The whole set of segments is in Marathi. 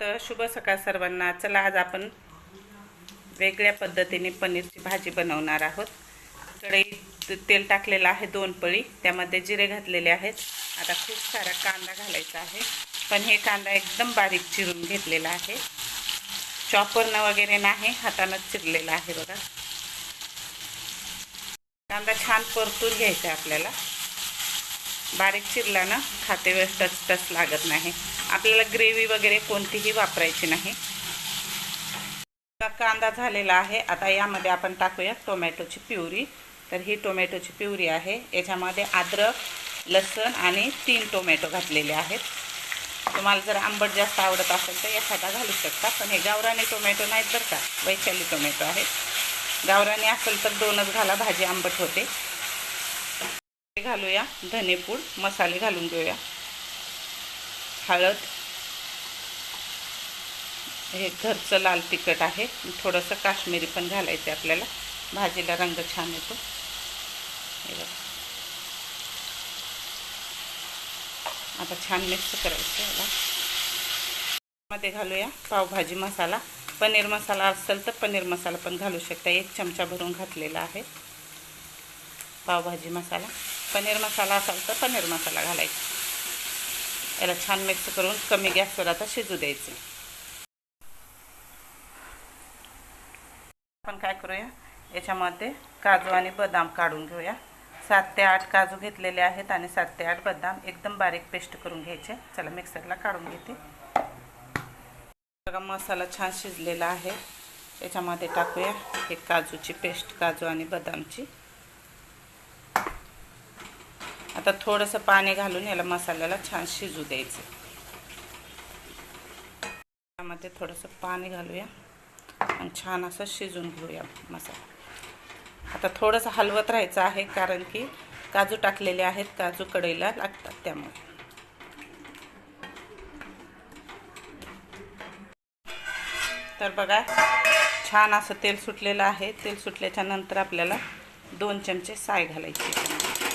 तर शुभ सकाळ सर्वांना. चला आज आपण वेगळ्या पद्धतीने पनीरची भाजी बनवणार आहोत. कढईत तेल टाकलेलं आहे दोन पळी. त्यामध्ये जिरे घातलेले आहेत. आता खूप सारा कांदा घालायचा आहे. पण हे कांदा एकदम बारीक चिरून घेतलेला आहे. चॉपरनं वगैरे नाही हातानं चिरलेला आहे बघा. कांदा छान परतून घ्यायचा आपल्याला. बारीक चिरला ना खाते वेळेस टच टच लागत नाही. आपल्याला ग्रेव्ही वगैरे कोणतीही वापरायची नाही. कांदा झालेला आहे. आता यामध्ये आपण टाकूया टोमॅटोची प्युरी. तर ही टोमॅटोची प्युरी आहे. याच्यामध्ये अद्रक लसण आणि तीन टोमॅटो घातलेले आहेत. तुम्हाला जर आंबट जास्त आवडत असेल तर एखादा घालू शकता. पण हे गावरानी टोमॅटो नाहीत बरं का? वैशाली टोमॅटो आहेत. गावरानी असेल तर दोनच घाला. भाजी आंबट होते. घालूया. धनेपूड मसाले घालून घेऊया. हळद. हे घरचं लाल तिखट आहे. थोडंसं काश्मीरी पण घालायचं आपल्याला. भाजीला रंग छान येतो. आता छान मिक्स करायचं याला मध्ये घालूया पावभाजी मसाला. पनीर मसाला असेल तर पनीर मसाला पण घालू शकता. एक चमचा भरून घातलेला आहे. पावभाजी मसाला. पनीर मसाला असाल तर पनीर मसाला घालायचा. याला छान मिक्स करून कमी गॅसवर आता शिजू द्यायचं. आपण काय करूया? याच्यामध्ये काजू आणि बदाम काढून घेऊया. सात ते आठ काजू घेतलेले आहेत आणि सात ते आठ बदाम एकदम बारीक पेस्ट करून घ्यायचे. चला मिक्सरला काढून घेते. बघा मसाला छान शिजलेला आहे. याच्यामध्ये टाकूया. हे काजूची पेस्ट काजू आणि बदामची. आता थोडंसं पाणी घालून याला मसाल्याला छान शिजू द्यायचं. त्यामध्ये थोडंसं पाणी घालूया आणि छान असं शिजून घेऊया मसाला. आता थोडंसं हलवत राहायचं आहे कारण की काजू टाकलेले आहेत काजू कढईला लागतात त्यामुळे. तर बघा छान असं तेल सुटलेलं आहे. तेल सुटल्याच्या नंतर आपल्याला दोन चमचे साय घालायचे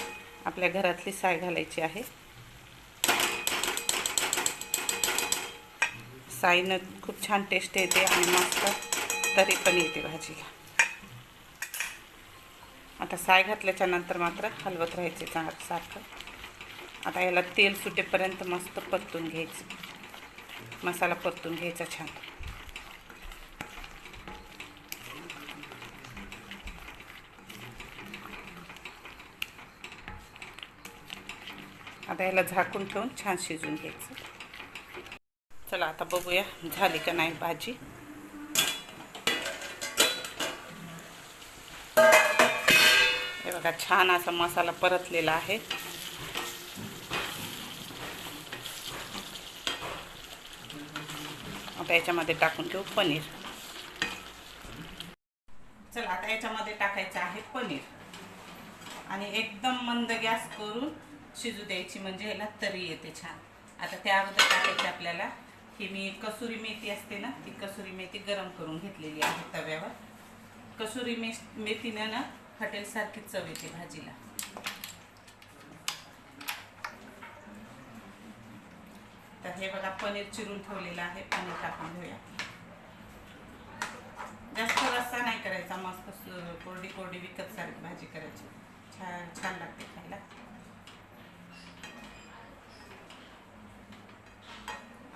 आपल्या घरातली साय घालायची आहे. साईनं खूप छान टेस्ट येते आणि मस्त तरी पण येते भाजीला. आता साय घातल्याच्या नंतर मात्र हलवत राहायचे चांगलं सारखं. आता याला तेल सुटेपर्यंत मस्त परतून घ्यायचं. मसाला परतून घ्यायचा छान. आता याला झाकून ठेवून छान शिजून घ्यायचं. चला आता बघूया झाली का नाही भाजी. हे बघा छान असा मसाला परतलेला आहे. आता याच्यामध्ये टाकून घेऊ पनीर. चला आता याच्यामध्ये टाकायचं आहे पनीर. आणि एकदम मंद गॅस करून शिजू द्यायची म्हणजे ह्याला तरी येते छान. आता त्या अगोदर टाकायची आपल्याला. ही मी कसुरी मेथी असते ना ती कसुरी मेथी गरम करून घेतलेली आहे तव्यावर. कसुरी मे मेथीनं ना हॉटेलसारखी चव येते भाजीला. तर हे बघा पनीर चिरून ठेवलेलं आहे. पनीर टाकून घेऊया. जास्त रस्सा नाही करायचा. मस्त कोरडी कोरडी विकत सारखी भाजी करायची. छान छान लागते खायला.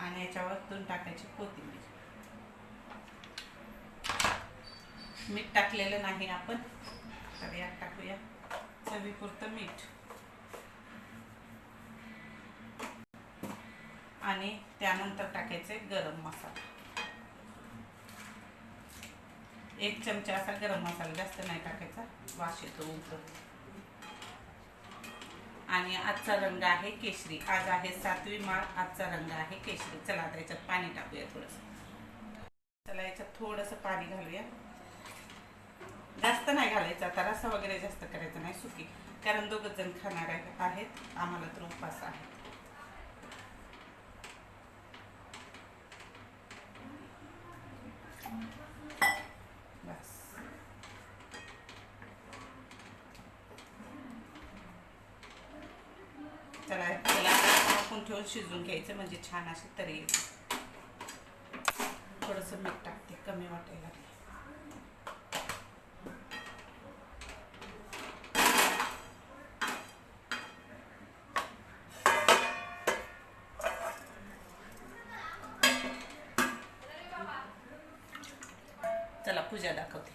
आणि याच्यावर दोन टाकायची कोथिंबीर. मीठ टाकलेलं नाही आपण. तर यात टाकूया. चवीपुरतं मीठ. आणि त्यानंतर टाकायचे गरम मसाला. एक चमचा असा गरम मसाला जास्त नाही टाकायचा. वास येतो उतर आणि आजचा रंग आहे केशरी. आज आहे सातवी माळ आजचा रंग आहे केशरी. चला आता याच्यात पाणी टाकूया थोडंसं. चला याच्यात थोडंसं पाणी घालूया. जास्त नाही घालायचं आता. रसा वगैरे जास्त करायचं नाही. सुकी. कारण दोघं जण खाणार आहेत. आम्हाला तर उपवास आहे. चला त्याला आपण ठेवून शिजून घ्यायचं म्हणजे छान असे तरी थोडंसं मीठ टाकते कमी वाटायला चला पूजा दाखवते.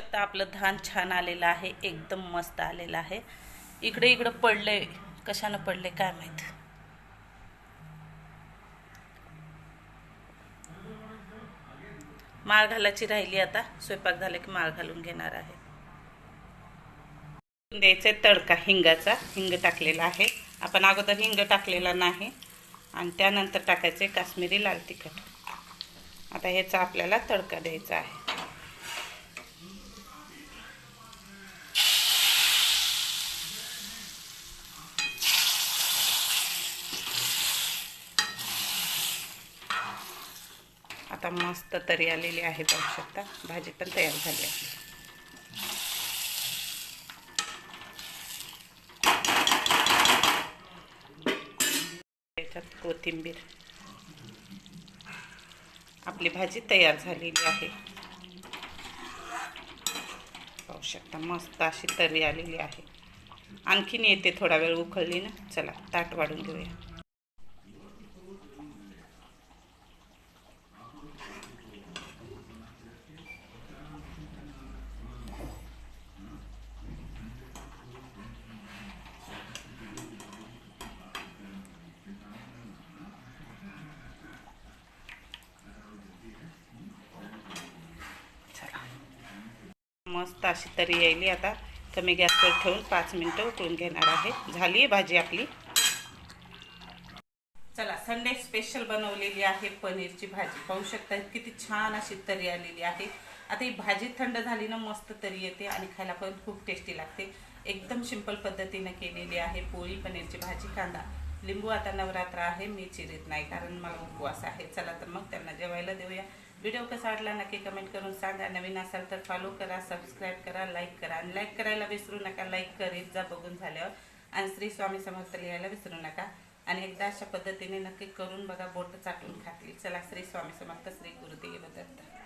आता आपलं धान छान आलेलं आहे एकदम मस्त आलेलं आहे. इकडे इकडं पडले. कशानं पडले काय माहीत? माळ घालायची राहिली आता. स्वयंपाक झाला की माळ घालून घेणार आहे. द्यायचा तडका हिंगाचा. हिंग टाकलेला आहे. आपण अगोदर हिंग टाकलेला नाही. आणि त्यानंतर टाकायचे काश्मीरी लाल तिखट. आता ह्याचा आपल्याला तडका द्यायचा आहे. आता मस्त तरी आलेली आहे पाहू शकता भाजी पण तयार झाली आहे. त्याच्यात कोथिंबीर. आपली भाजी तयार झालेली आहे. पाहू शकता मस्त अशी तरी आलेली आहे. आणखीन येते थोडा वेळ उखळली ना चला ताट वाढून घेऊया चला मस्त अशी तरी यायली आता. कमी गॅसवर ठेवून पाच मिनटं उकळून घेणार आहे. झाली आहे भाजी आपली. चला संडे स्पेशल बनवलेली आहे पनीरची भाजी. पाहू शकता किती छान अशी तरी आलेली आहे. आता ही भाजी थंड झाली ना मस्त तरी येते आणि खायला पण खूप टेस्टी लागते. एकदम सिंपल पद्धतीनं केलेली आहे पोळी पनीरची भाजी कांदा. लिंबू आता नवरात्र आहे मी चिरीत नाही कारण मला उपवास आहे. चला तर मग त्यांना जेवायला देऊया. व्हिडिओ कसा वाटला नक्की कमेंट करून सांगा नवीन असाल तर फॉलो करा सबस्क्राईब करा लाईक करा. आणि लाईक करायला विसरू नका लाईक करीत जा बघून झाल्यावर. आणि श्री स्वामी समर्थ लिहायला विसरू नका. आणि एकदा अशा पद्धतीने नक्की करून बघा बोट चाटून खातील. चला श्री स्वामी समर्थ श्री गुरुदेव दत्त.